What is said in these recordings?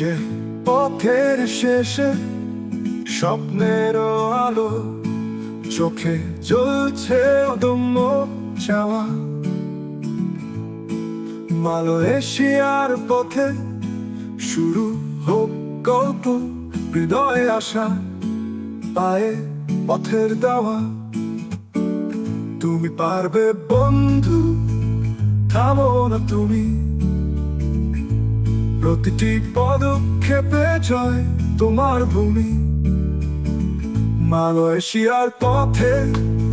যে পথের শেষে স্বপ্নের আলো চোখে জ্বলছে অদম্য চাওয়া। মালয়েশিয়ার পথে শুরু হোক গল্প, হৃদয়ে আসা পায়ে পথের দাওয়া। তুমি পারবে বন্ধু, থামো না তুমি। প্রতিটি পদক্ষেপে জয় তোমার ভূমি। মালয়েশিয়ার পথে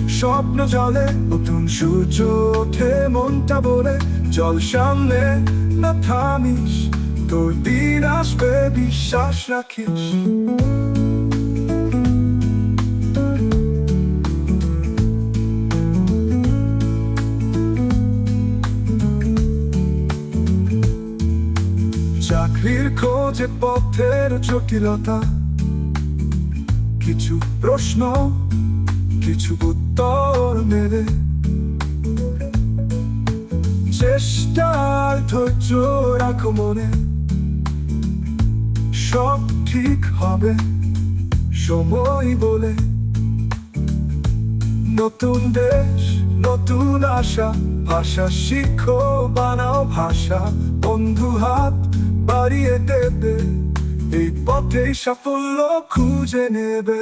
স্বপ্ন জলে, নতুন সূর্য ওঠে মনটা বলে, জল সামনে না থামিস, তোর দিন আসবে, বিশ্বাস রাখিস। চাকরির খোঁজে পথের জটিলতা। কিছু প্রশ্ন, কিছু উত্তর মেলে চেষ্টার ধৈর্য রাখো মনে। সব ঠিক হবে, সময় বলে। নতুন দেশ, নতুন আশা, ভাষা শিখো, বানাও ভাষা। বন্ধু হাত বাড়িয়ে দেবে, এই পথে সাফল্য খুঁজে নেবে।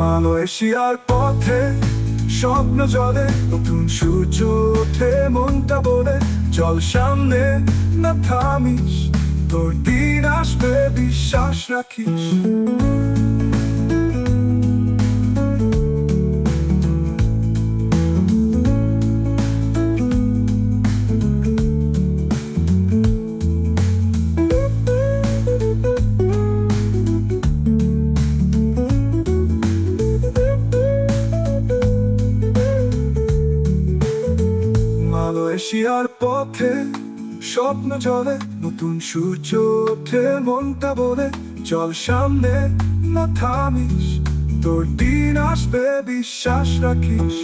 মালয়েশিয়ার পথে স্বপ্ন জলে, নতুন সূর্য ওঠে মনটা বলে জল সামনে না থামিস, তোর দিন আসবে, বিশ্বাস রাখিস। মালয়েশিয়ার পথে স্বপ্ন জলে, নতুন সূর্য ওঠে মনটা বলে, চল সামনে না থামিস, তোর দিন আসবে, বিশ্বাস রাখিস।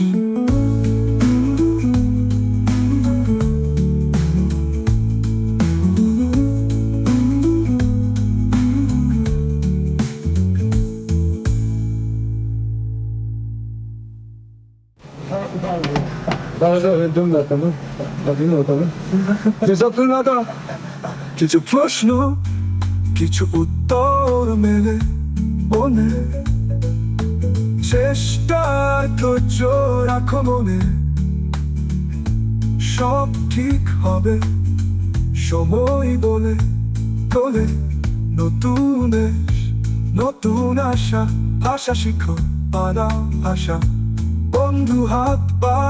কিছু প্রশ্ন কিছু উত্তর মেলে মনে চেষ্টা ধৈর্য রাখো মনে সব ঠিক হবে সময় বলে তোলে নতুন নতুন আশা ভাষা শিখো বানাও ভাষা বন্ধু হাত বাড়ি